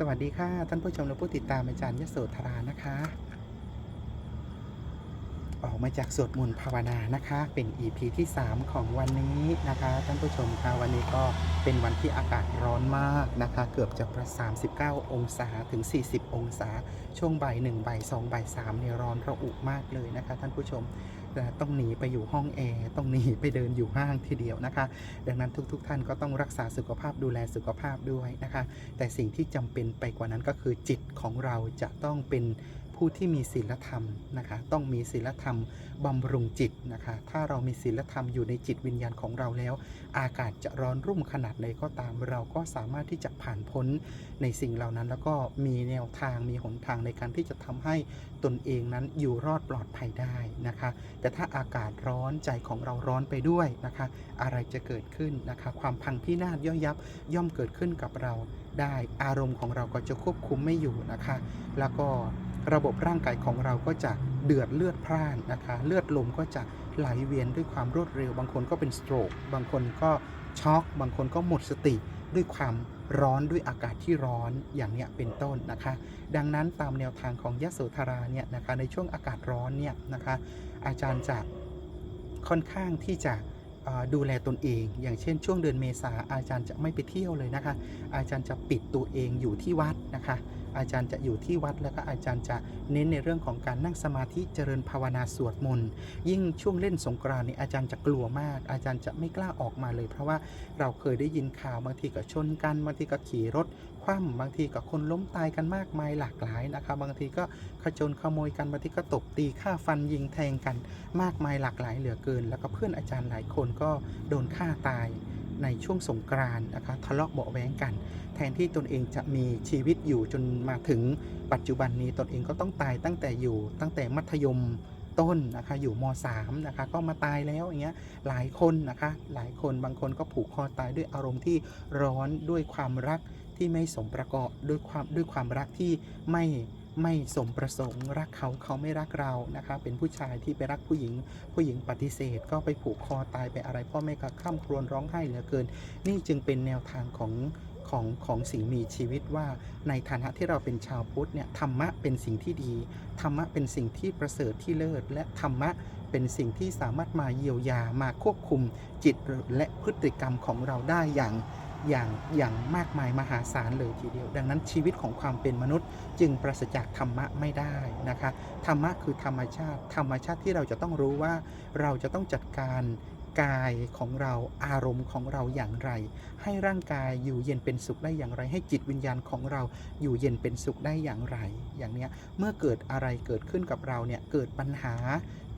สวัสดีค่ะ ท่านผู้ชมและผู้ติดตามอาจารย์ยโสธรานะคะ ออกมาจากสวดมนต์ภาวนานะคะ เป็น EP ที่ 3 ของวันนี้นะคะท่านผู้ชมคะวันนี้ก็เป็นวันที่อากาศร้อนมากนะคะ เกือบจะประ39 องศาถึง 40 องศา ช่วงบ่าย1บ่าย2บ่าย3เนี่ยร้อนระอุมากเลยนะคะ ท่านผู้ชมต้องหนีไปอยู่ห้องแอร์ต้องหนีไปเดินอยู่ห้างทีเดียวนะคะ ดังนั้นทุกๆทท่านก็ต้องรักษาสุขภาพดูแลสุขภาพด้วยนะคะ แต่สิ่งที่จำเป็นไปกว่านั้นก็คือจิตของเราจะต้องเป็น ผู้ที่มีศีลธรรมนะคะ ต้องมีศีลธรรมบำรุงจิตนะคะ ถ้าเรามีศีลธรรมอยู่ในจิตวิญญาณของเราแล้ว อากาศจะร้อนรุ่มขนาดใดก็ตาม เราก็สามารถที่จะผ่านพ้นในสิ่งเหล่านั้น แล้วก็มีแนวทางมีหนทางในการที่จะทำให้ตนเองนั้นอยู่รอดปลอดภัยได้นะคะ แต่ถ้าอากาศร้อนใจของเราร้อนไปด้วยนะคะ อะไรจะเกิดขึ้นนะคะ ความพังพินาศย่อยยับย่อมเกิดขึ้นกับเรา ได้ อารมณ์ของเราก็จะควบคุมไม่อยู่นะคะ แล้วก็ระบบร่างกายของเราก็จะเดือดเลือดพร่านนะคะ เลือดลมก็จะไหลเวียนด้วยความรวดเร็ว บางคนก็เป็นสโตรก บางคนก็ช็อก บางคนก็หมดสติด้วยความร้อนด้วยอากาศที่ร้อนอย่างเนี้ยเป็นต้นนะคะ ดังนั้นตามแนวทางของยโสธราเนี่ยนะคะในช่วงอากาศร้อนเนี่ยนะคะอาจารย์จะค่อนข้างที่จะ ดูแลตนเอง อย่างเช่นช่วงเดือนเมษาอาจารย์จะไม่ไปเที่ยวเลยนะคะ อาจารย์จะปิดตัวเองอยู่ที่วัดนะคะ อาจารย์จะอยู่ที่วัดแล้วก็อาจารย์จะเน้นในเรื่องของการนั่งสมาธิเจริญภาวนาสวดมนต์ยิ่งช่วงเล่นสงกรานต์นี่อาจารย์จะกลัวมาก อาจารย์จะไม่กล้าออกมาเลย เพราะว่าเราเคยได้ยินข่าวบางทีก็ชนกันบางทีก็ขี่รถ ว่ำบางทีก็คนล้มตายกันมากมายหลากหลายนะคะบางทีก็ขโจรขโมยกันบางทีก็ตบตีฆ่าฟันยิงแทงกันมากมายหลากหลายเหลือเกิน แล้วก็เพื่อนอาจารย์หลายคนก็โดนฆ่าตายในช่วงสงกรานต์นะคะทะเลาะเบาแว้งกัน แทนที่ตนเองจะมีชีวิตอยู่จนมาถึงปัจจุบันนี้ตนเองก็ต้องตายตั้งแต่อยู่ตั้งแต่มัธยมต้นนะคะอยู่ม .3 นะคะก็มาตายแล้วอย่างเงี้ยหลายคนนะคะหลายคนบางคนก็ผูกคอตายด้วยอารมณ์ที่ร้อนด้วยความรัก ที่ไม่สมประกอบด้วยความด้วยความรักที่ไม่ไม่สมประสงค์รักเขาเขาไม่รักเรานะคะเป็นผู้ชายที่ไปรักผู้หญิง ผู้หญิงปฏิเสธ ก็ไปผูกคอตายไปอะไรพ่อแม่ก็ข้ามครวญร้องไห้เหลือเกิน นี่จึงเป็นแนวทางของของของสิ่งมีชีวิตว่าในฐานะที่เราเป็นชาวพุทธเนี่ยธรรมะเป็นสิ่งที่ดี ธรรมะเป็นสิ่งที่ประเสริฐที่เลิศ และธรรมะเป็นสิ่งที่สามารถมาเยียวยามาควบคุมจิตและพฤติกรรมของเราได้อย่าง อย่างอย่างมากมายมหาศาลเลยทีเดียว ดังนั้นชีวิตของความเป็นมนุษย์ จึงปราศจากธรรมะไม่ได้นะคะธรรมะคือธรรมชาติ ธรรมชาติที่เราจะต้องรู้ว่าเราจะต้องจัดการกายของเราอารมณ์ของเราอย่างไร ให้ร่างกายอยู่เย็นเป็นสุขได้อย่างไร ให้จิตวิญญาณของเราอยู่เย็นเป็นสุขได้อย่างไร อย่างเนี้ยเมื่อเกิดอะไรเกิดขึ้นกับเราเนี่ยเกิดปัญหา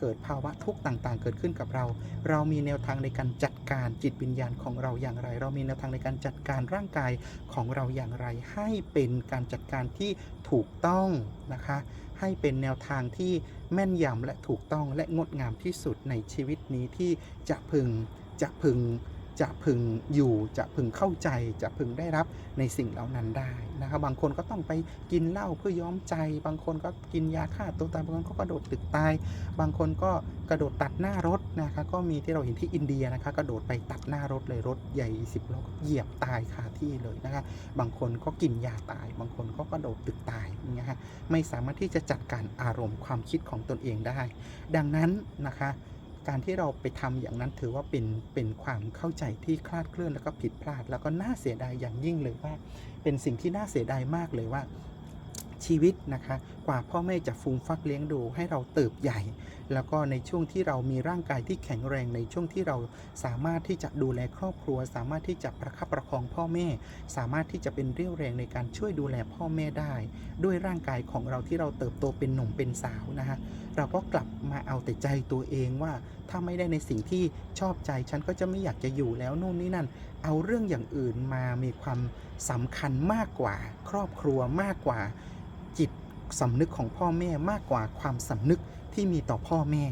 เกิดภาวะทุกข์ต่างๆ เกิดขึ้นกับเรา เรามีแนวทางในการจัดการจิตวิญญาณของเราอย่างไร เรามีแนวทางในการจัดการร่างกายของเราอย่างไร ให้เป็นการจัดการที่ถูกต้องนะคะ ให้เป็นแนวทางที่แม่นยำและถูกต้องและงดงามที่สุดในชีวิตนี้ที่จะพึงจะพึง จะพึงอยู่จะพึงเข้าใจ จะพึงได้รับในสิ่งเหล่านั้นได้นะครับบางคนก็ต้องไปกินเหล้าเพื่อย้อมใจ บางคนก็กินยาฆ่าตัวตายบางคนก็กระโดดตึกตาย บางคนก็กระโดดตัดหน้ารถนะคะก็มีที่เราเห็นที่อินเดียนะคะกระโดดไปตัดหน้ารถเลยรถใหญ่สิบล้อเหยียบตายคาที่เลยนะคะบางคนก็กินยาตาย บางคนก็กระโดดตึกตายอย่างเงี้ยฮะไม่สามารถที่จะจัดการอารมณ์ความคิดของตนเองได้ ดังนั้นนะคะ การที่เราไปทำอย่างนั้นถือว่าเป็นเป็นความเข้าใจที่คลาดเคลื่อนแล้วก็ผิดพลาด แล้วก็น่าเสียดายอย่างยิ่งเลยว่า เป็นสิ่งที่น่าเสียดายมากเลยว่า ชีวิตนะคะ กว่าพ่อแม่จะฟูมฟักเลี้ยงดูให้เราเติบใหญ่ แล้วก็ในช่วงที่เรามีร่างกายที่แข็งแรงในช่วงที่เราสามารถที่จะดูแลครอบครัว สามารถที่จะประคับประคองพ่อแม่ สามารถที่จะเป็นเรี่ยวแรงในการช่วยดูแลพ่อแม่ได้ ด้วยร่างกายของเราที่เราเติบโตเป็นหนุ่มเป็นสาวนะฮะเราก็กลับมาเอาแต่ใจตัวเองว่า ถ้าไม่ได้ในสิ่งที่ชอบใจฉันก็จะไม่อยากจะอยู่แล้วนู่นนี่นั่น เอาเรื่องอย่างอื่นมามีความสำคัญมากกว่า ครอบครัวมากกว่า สำนึกของพ่อแม่มากกว่าความสำนึกที่มีต่อพ่อแม่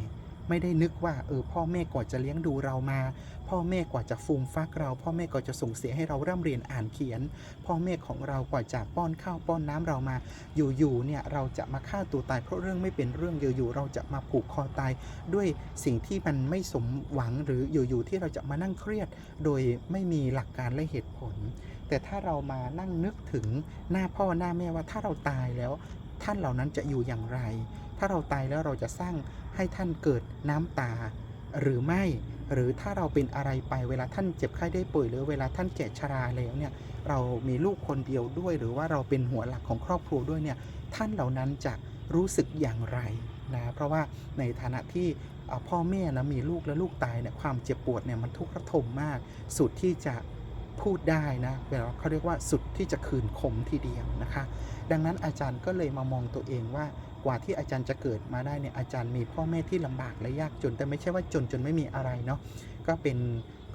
ไม่ได้นึกว่าเออพ่อแม่กว่าจะเลี้ยงดูเรามา พ่อแม่กว่าจะฟูมฟักเรา พ่อแม่กว่าจะส่งเสียให้เราร่ำเรียนอ่านเขียน พ่อแม่ของเรากว่าจะป้อนข้าวป้อนน้ำเรามา อยู่ๆเนี่ยเราจะมาฆ่าตัวตายเพราะเรื่องไม่เป็นเรื่องอยู่ๆเราจะมาผูกคอตายด้วยสิ่งที่มันไม่สมหวังหรืออยู่ๆที่เราจะมานั่งเครียด โดยไม่มีหลักการและเหตุผลแต่ถ้าเรามานั่งนึกถึงหน้าพ่อหน้าแม่ว่าถ้าเราตายแล้ว ท่านเหล่านั้นจะอยู่อย่างไร ถ้าเราตายแล้วเราจะสร้างให้ท่านเกิดน้ำตา หรือไม่ หรือถ้าเราเป็นอะไรไปเวลาท่านเจ็บไข้ได้ป่วยหรือเวลาท่านแก่ชราแล้วเนี่ยเรามีลูกคนเดียวด้วย หรือว่าเราเป็นหัวหลักของครอบครัวด้วยเนี่ยท่านเหล่านั้นจะรู้สึกอย่างไรนะเพราะว่าในฐานะที่เอ่อพ่อแม่นะมีลูกและลูกตายเนี่ยความเจ็บปวดเนี่ยมันทุกข์ระทมมาก สุดที่จะ พูดได้นะแบบว่าเขาเรียกว่าสุดที่จะคืนขมทีเดียวนะคะ ดังนั้นอาจารย์ก็เลยมามองตัวเองว่ากว่าที่อาจารย์จะเกิดมาได้เนี่ยอาจารย์มีพ่อแม่ที่ลำบากและยากจน แต่ไม่ใช่ว่าจนจนไม่มีอะไรเนาะก็เป็น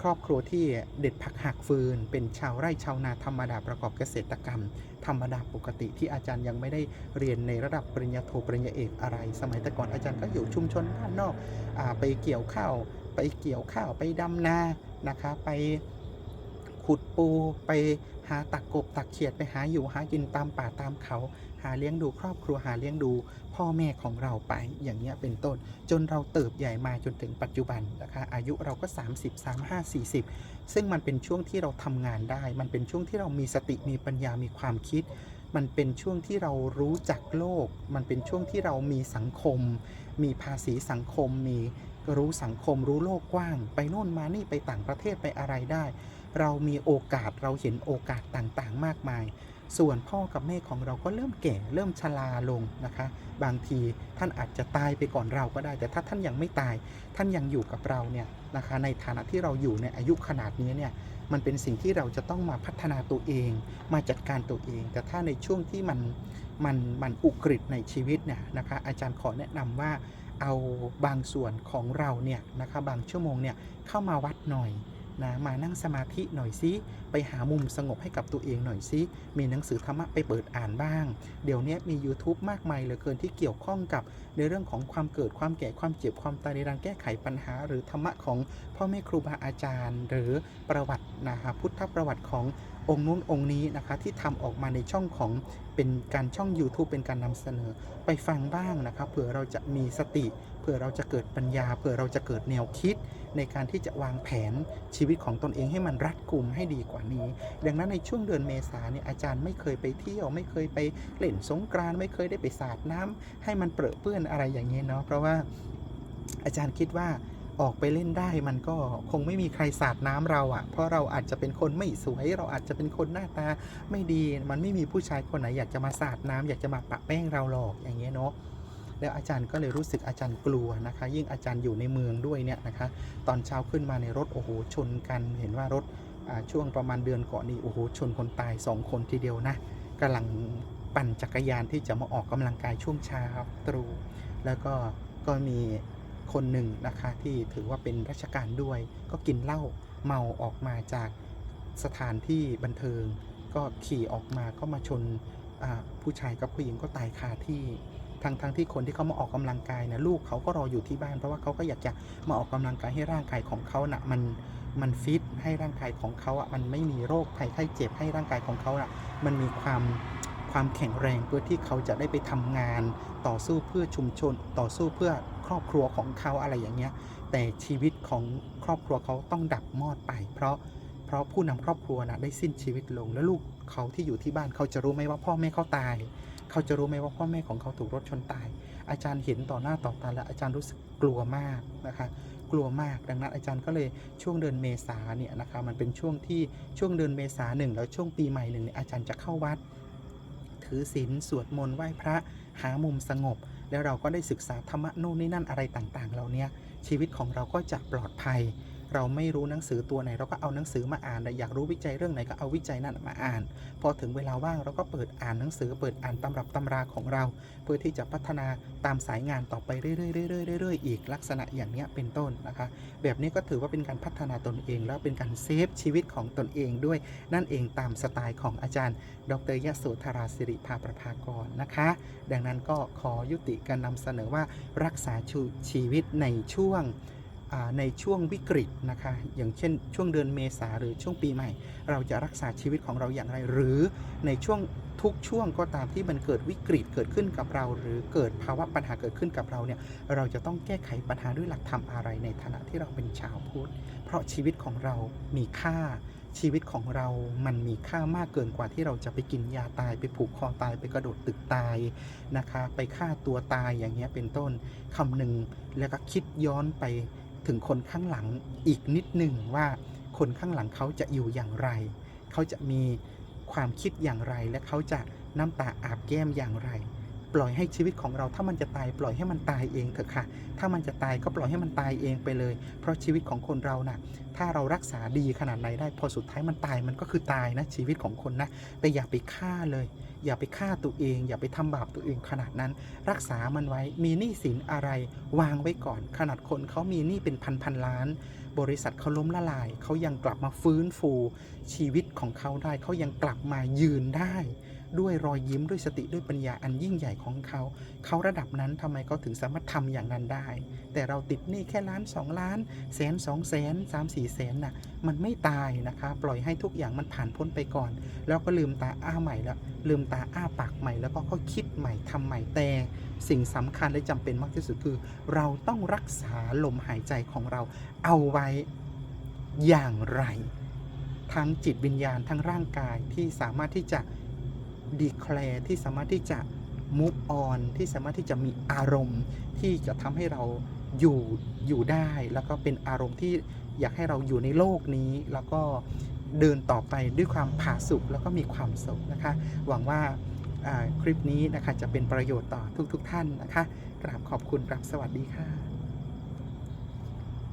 ครอบครัวที่เด็ดผักหักฟืน เป็นชาวไร่ชาวนาธรรมดาประกอบเกษตรกรรม ธรรมดาปกติที่อาจารย์ยังไม่ได้เรียนในระดับปริญญาโทปริญญาเอกอะไร สมัยแต่ก่อนอาจารย์ก็อยู่ชุมชนด้านนอกอไปเกี่ยวข้าวไปเกี่ยวข้าวไปดำนานะคะไป ขุดปูไปหาตักกบตักเขียดไปหาอยู่หากินตามป่าตามเขา หาเลี้ยงดูครอบครัวหาเลี้ยงดู พ่อแม่ของเราไปอย่างเงี้ยเป็นต้น จนเราเติบใหญ่มาจนถึงปัจจุบันนะคะอายุเราก็ 30 35 40 ซึ่งมันเป็นช่วงที่เราทำงานได้ มันเป็นช่วงที่เรามีสติมีปัญญามีความคิด มันเป็นช่วงที่เรารู้จักโลก มันเป็นช่วงที่เรามีสังคม มีภาษีสังคมมีรู้สังคมรู้โลกกว้าง ไปโน่นมานี่ไปต่างประเทศไปอะไรได้ เรามีโอกาสเราเห็นโอกาสต่างๆ มากมาย ส่วนพ่อกับแม่ของเราก็เริ่มแก่เริ่มชราลงนะคะ บางทีท่านอาจจะตายไปก่อนเราก็ได้ แต่ถ้าท่านยังไม่ตาย ท่านยังอยู่กับเราเนี่ยนะคะ ในฐานะที่เราอยู่ในอายุขนาดนี้เนี่ยมันเป็นสิ่งที่เราจะต้องมาพัฒนาตัวเอง มาจัดการตัวเอง แต่ถ้าในช่วงที่มันมันมันอุกฤษในชีวิตเนี่ยนะคะ อาจารย์ขอแนะนำว่าเอาบางส่วนของเราเนี่ยนะคะบางชั่วโมงเนี่ยเข้ามาวัดหน่อย นะมานั่งสมาธิหน่อยซิไปหามุมสงบให้กับตัวเองหน่อยซิมีหนังสือธรรมะไปเปิดอ่านบ้าง เดี๋ยวนี้มี YouTube มากมายเหลือเกินที่เกี่ยวข้องกับในเรื่องของความเกิดความแก่ความเจ็บความตายในการแก้ไขปัญหา หรือธรรมะของพ่อแม่ครูบาอาจารย์ หรือประวัตินะฮะพุทธประวัติของ องค์นู้นองค์นี้นะคะที่ทำออกมาในช่องของเป็นการช่อง YouTube เป็นการนำเสนอไปฟังบ้างนะครับเผื่อเราจะมีสติเผื่อเราจะเกิดปัญญาเผื่อเราจะเกิดแนวคิด ในการที่จะวางแผนชีวิตของตนเองให้มันรัดกุมให้ดีกว่านี้ ดังนั้นในช่วงเดือนเมษาเนี่ยอาจารย์ไม่เคยไปเที่ยว ไม่เคยไปเล่นสงกรานไม่เคยได้ไปสาดน้ำให้มันเปรอะเปื้อนอะไรอย่างเงี้ยเนาะเพราะว่าอาจารย์คิดว่า ออกไปเล่นได้มันก็คงไม่มีใครสาดน้ำเราอะ่ะ เพราะเราอาจจะเป็นคนไม่สวย เราอาจจะเป็นคนหน้าตาไม่ดี มันไม่มีผู้ชายคนไหนอยากจะมาสาดน้ำอยากจะมาปะแป้งเราหรอกอย่างเงี้ยเนาะแล้วอาจารย์ก็เลยรู้สึกอาจารย์กลัวนะคะ ยิ่งอาจารย์อยู่ในเมืองด้วยเนี่ยนะคะ ตอนเช้าขึ้นมาในรถโอ้โหชนกัน เห็นว่ารถช่วงประมาณเดือนก่อนนี่โอ้โหชนคนตายสองคนทีเดียวนะกำลังปั่นจักรยานที่จะมาออกกำลังกายช่วงเช้าตรู่แล้วก็ก็มี คนหนึ่งนะคะที่ถือว่าเป็นราชการด้วย ก็กินเหล้าเมาออกมาจากสถานที่บันเทิง ก็ขี่ออกมาก็มาชนผู้ชายกับผู้หญิงก็ตายคาที่ทั้งทั้งที่คนที่เขามาออกกำลังกายนะลูกเขาก็รออยู่ที่บ้านเพราะว่าเขาก็อยากจะมาออกกำลังกายให้ร่างกายของเขานะ่ะมันมันฟิตให้ร่างกายของเขาอะมันไม่มีโรคภัยไข้เจ็บให้ร่างกายของเขาอะมันมีความความแข็งแรงเพื่อที่เขาจะได้ไปทำงานต่อสู้เพื่อชุมชนต่อสู้เพื่อ รอบครัวของเขาอะไรอย่างเงี้ย แต่ชีวิตของครอบครัวเขาต้องดับมอดไป เพราะเพราะผู้นำครอบครัวนะได้สิ้นชีวิตลง แล้วลูกเขาที่อยู่ที่บ้านเขาจะรู้ไหมว่าพ่อแม่เขาตาย เขาจะรู้ไหมว่าพ่อแม่ของเขาถูกรถชนตาย อาจารย์เห็นต่อหน้าต่อตาแล้วอาจารย์รู้สึกกลัวมากนะคะกลัวมากดังนั้นอาจารย์ก็เลยช่วงเดือนเมษาเนี่ยนะคะมันเป็นช่วงที่ช่วงเดือนเมษาหนึ่งแล้วช่วงปีใหม่หนึ่งเนี่ยอาจารย์จะเข้าวัด ถือศีลสวดมนต์ไหว้พระหามุมสงบ แล้วเราก็ได้ศึกษาธรรมะโน่นนี่นั่นอะไรต่างๆ เราเนี่ยชีวิตของเราก็จะปลอดภัย เราไม่รู้หนังสือตัวไหน เราก็เอาหนังสือมาอ่านอยากรู้วิจัยเรื่องไหนก็เอาวิจัยนั้นมาอ่าน พอถึงเวลาว่างเราก็เปิดอ่านหนังสือ เปิดอ่านตำรับตำราของเรา เพื่อที่จะพัฒนาตามสายงานต่อไปเรื่อยๆเรื่อยๆเรื่อยๆอีกลักษณะอย่างนี้เป็นต้นนะคะ แบบนี้ก็ถือว่าเป็นการพัฒนาตนเอง แล้วเป็นการเซฟชีวิตของตนเองด้วย นั่นเองตามสไตล์ของอาจารย์ ดรยโสธราสิริภาประภากรนะคะ ดังนั้นก็ขอยุติการนำเสนอว่ารักษาชีวิตในช่วง ในช่วงวิกฤตนะคะ อย่างเช่น ช่วงเดือนเมษาหรือช่วงปีใหม่ เราจะรักษาชีวิตของเราอย่างไร หรือในช่วงทุกช่วงก็ตามที่มันเกิดวิกฤตเกิดขึ้นกับเรา หรือเกิดภาวะปัญหาเกิดขึ้นกับเราเนี่ยเราจะต้องแก้ไขปัญหาด้วยหลักธรรมอะไรในฐานะที่เราเป็นชาวพุทธเพราะชีวิตของเรามีค่าชีวิตของเรามันมีค่ามากเกินกว่าที่เราจะไปกินยาตายไปผูกคอตายไปกระโดดตึกตายนะคะ ไปฆ่าตัวตายอย่างเงี้ยเป็นต้นคำหนึ่งแล้วก็คิดย้อนไป ถึงคนข้างหลังอีกนิดหนึ่งว่าคนข้างหลังเขาจะอยู่อย่างไร เขาจะมีความคิดอย่างไร และเขาจะน้ำตาอาบแก้มอย่างไร ปล่อยให้ชีวิตของเราถ้ามันจะตาย ปล่อยให้มันตายเองเถอะค่ะ ถ้ามันจะตายก็ปล่อยให้มันตายเองไปเลย เพราะชีวิตของคนเราน่ะ ถ้าเรารักษาดีขนาดไหนได้ พอสุดท้ายมันตายมันก็คือตายนะชีวิตของคนนะ แต่อย่าไปฆ่าเลย อย่าไปฆ่าตัวเอง อย่าไปทำบาปตัวเองขนาดนั้น รักษามันไว้ มีหนี้สินอะไร วางไว้ก่อน ขนาดคนเขามีหนี้เป็นพันพันล้าน บริษัทเขาล้มละลาย เขายังกลับมาฟื้นฟู ชีวิตของเขาได้ เขายังกลับมายืนได้ ด้วยรอยยิ้มด้วยสติด้วยปัญญาอันยิ่งใหญ่ของเขา เขาระดับนั้นทำไมเขาถึงสามารถทำอย่างนั้นได้ แต่เราติดหนี้แค่ล้านสองล้านแสนสองแสนสามสี่แสนน่ะมันไม่ตายนะคะปล่อยให้ทุกอย่างมันผ่านพ้นไปก่อน แล้วก็ลืมตาอ้าใหม่แล้วลืมตาอ้าปากใหม่ แล้วก็ค่อยคิดใหม่ทำใหม่แต่สิ่งสำคัญและจำเป็นมากที่สุดคือ เราต้องรักษาลมหายใจของเราเอาไว้อย่างไร ทั้งจิตวิญญาณทั้งร่างกายที่สามารถที่จะ ดีแคลร์ที่สามารถที่จะ move on ที่สามารถที่จะมีอารมณ์ ที่จะทำให้เราอยู่อยู่ได้ แล้วก็เป็นอารมณ์ที่อยากให้เราอยู่ในโลกนี้ แล้วก็เดินต่อไปด้วยความผาสุกแล้วก็มีความสุขนะคะ หวังว่าอ่าคลิปนี้นะคะจะเป็นประโยชน์ต่อทุกๆทท่านนะคะกราบขอบคุณกราบสวัสดีค่ะ